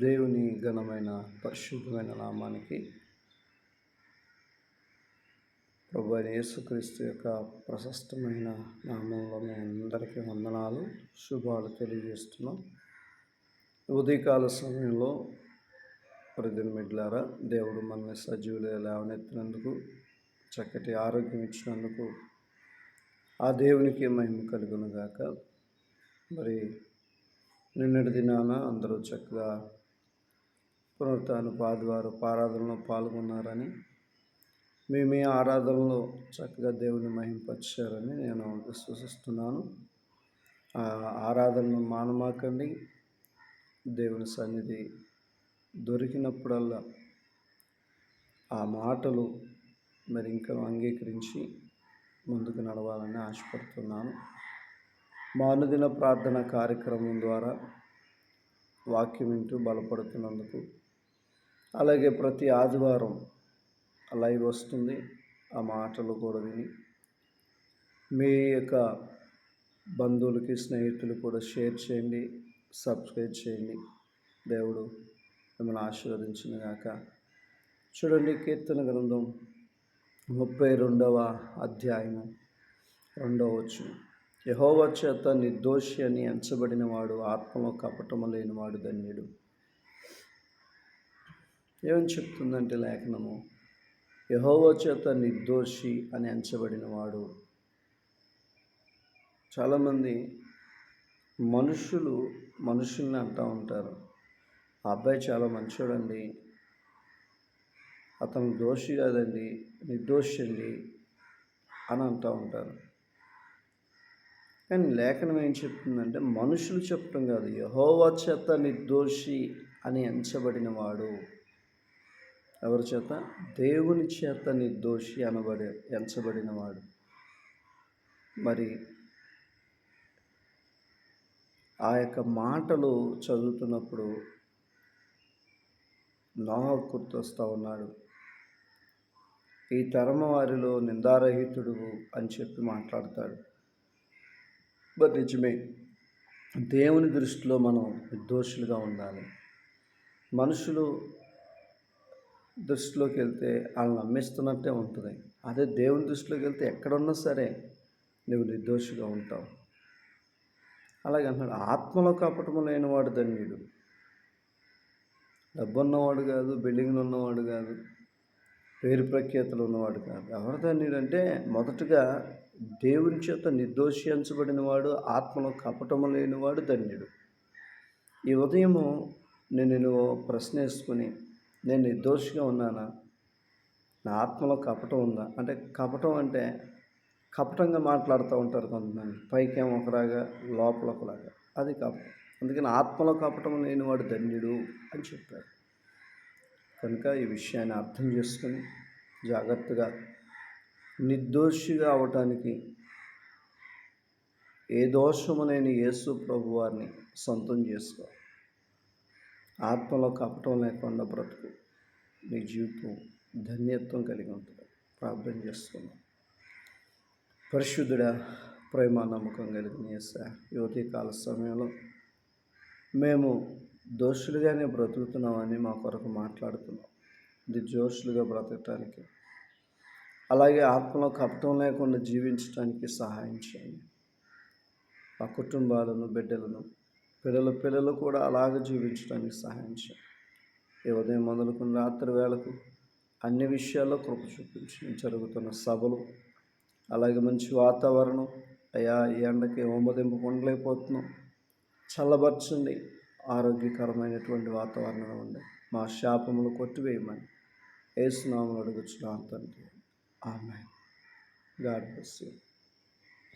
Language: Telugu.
దేవుని ఘనమైన పరిశుద్ధమైన నామానికి ప్రభు యేసుక్రీస్తు యొక్క ప్రశస్తమైన నామంలో మీ అందరికీ వందనాలు శుభాలు తెలియజేస్తున్నాం. ఉదయకాల సమయంలో ప్రతినిమిడ్లారా దేవుడు మనల్ని సజీవులు లేవనెత్తినందుకు చక్కటి ఆరోగ్యం ఇచ్చినందుకు ఆ దేవునికి మహిమ కలుగును గాక మరి నిన్నటి దినాన అందరూ చక్కగా పునరుత్న ఆదివారం ఆరాధనలో పాల్గొన్నారని మీ మీ ఆరాధనలో చక్కగా దేవుని మహింపరిచారని నేను విశ్వసిస్తున్నాను. ఆ ఆరాధనను మానమాకండి. దేవుని సన్నిధి దొరికినప్పుడల్లా ఆ మాటలు మరి ఇంకా అంగీకరించి ముందుకు నడవాలని ఆశపడుతున్నాను. మా ప్రార్థన కార్యక్రమం ద్వారా వాక్యం వింటూ బలపడుతున్నందుకు అలాగే ప్రతి ఆదివారం లైవ్ వస్తుంది. ఆ మాటలు కూడా విని మీ యొక్క బంధువులకి స్నేహితులు కూడా షేర్ చేయండి సబ్స్క్రైబ్ చేయండి. దేవుడు మిమ్మల్ని ఆశీర్వదించిన గాక చూడండి కీర్తన గ్రంథం ముప్పై రెండవ అధ్యాయము రెండవ వచ్చు యహోవ చేత నిర్దోషి అని ఎంచబడిన వాడు ఆత్మలో కపటము లేనివాడు ధన్యుడు. ఏమని చెప్తుందంటే లేఖనము? యహోవ చేత నిర్దోషి అని అంచబడిన వాడు చాలామంది మనుషులు మనుషుల్ని అంటూ ఉంటారు. ఆ అబ్బాయి చాలా మంచోడండి. అతను దోషి కాదండి నిర్దోషి అండి అని అంటూ ఉంటారు. కానీ లేఖనం ఏం చెప్తుందంటే మనుషులు చెప్పడం కాదు యహోవ చేత నిర్దోషి అని ఎంచబడిన వాడు ఎవరి చేత? దేవుని చేత నిర్దోషి అనబడే ఎంచబడినవాడు మరి ఆ యొక్క మాటలు చదువుతున్నప్పుడు నోహ గుర్తొస్తూ ఉన్నాడు. ఈ తరమ వారిలో నిందారహితుడు అని చెప్పి మాట్లాడతాడు. బట్ నిజమే దేవుని దృష్టిలో మనం నిర్దోషులుగా ఉండాలి. మనుషులు దృష్టిలోకి వెళ్తే వాళ్ళని నమ్మిస్తున్నట్టే ఉంటుంది. అదే దేవుని దృష్టిలోకి వెళ్తే ఎక్కడున్నా సరే నువ్వు నిర్దోషిగా ఉంటావు. అలాగే అంటున్నాడు ఆత్మలో కపటము లేనివాడు ధన్యుడు. డబ్బు ఉన్నవాడు కాదు బిల్డింగ్లు ఉన్నవాడు కాదు పేరు ప్రఖ్యాతలు ఉన్నవాడు కాదు. ఎవరు ధన్యుడు అంటే మొదటగా దేవుని చేత నిర్దోషించబడిన వాడు ఆత్మలో కపటము లేనివాడు ధన్యుడు. ఈ ఉదయము నేను ప్రశ్నేసుకుని ప్రశ్న వేసుకుని నేను నిర్దోషిగా ఉన్నానా? నా ఆత్మలో కపటం ఉందా? అంటే కపటం అంటే కపటంగా మాట్లాడుతూ ఉంటారు కొంతమంది. పైకేమో ఒకలాగా లోపల ఒకలాగా. అది కపటం. అందుకని ఆత్మలో కపటం లేనివాడు ధన్యుడు అని చెప్పారు. కనుక ఈ విషయాన్ని అర్థం చేసుకుని జాగ్రత్తగా నిర్దోషిగా అవటానికి ఏ దోషము లేని యేసు ప్రభు వారిని సొంతం చేసుకో ఆత్మలో కపటం లేకుండా బ్రతుకు. నీ జీవితం ధన్యత్వం కలిగి ఉంటుంది. ప్రార్థన చేస్తున్నాం. పరిశుద్ధుడ ప్రేమ నమ్మకం కలిగిన చేసా యువతి కాల సమయంలో మేము దోషులుగానే బ్రతుకుతున్నామని మా కొరకు మాట్లాడుతున్నాం. నిర్దోషులుగా బ్రతకటానికి అలాగే ఆత్మలో కపటం లేకుండా జీవించడానికి సహాయం చేయండి. మా కుటుంబాలను బిడ్డలను పిల్లల పిల్లలు కూడా అలాగ జీవించడానికి సహాయం చేయండి. ఈ ఉదయం మొదలుకున్న రాత్రి వేళకు అన్ని విషయాల్లో కృప చూపించి జరుగుతున్న సభలు అలాగే మంచి వాతావరణం అయ్యా ఈ ఎండకి ఓమదింపు ఉండలేకపోతున్నాం. చల్లబరచండి. ఆరోగ్యకరమైనటువంటి వాతావరణం ఉండే మా శాపములు కొట్టివేయమని ఏసునామలు అడుగుచున్నాను తండ్రి. ఆమె గాడ్ బ్లెస్ యూ.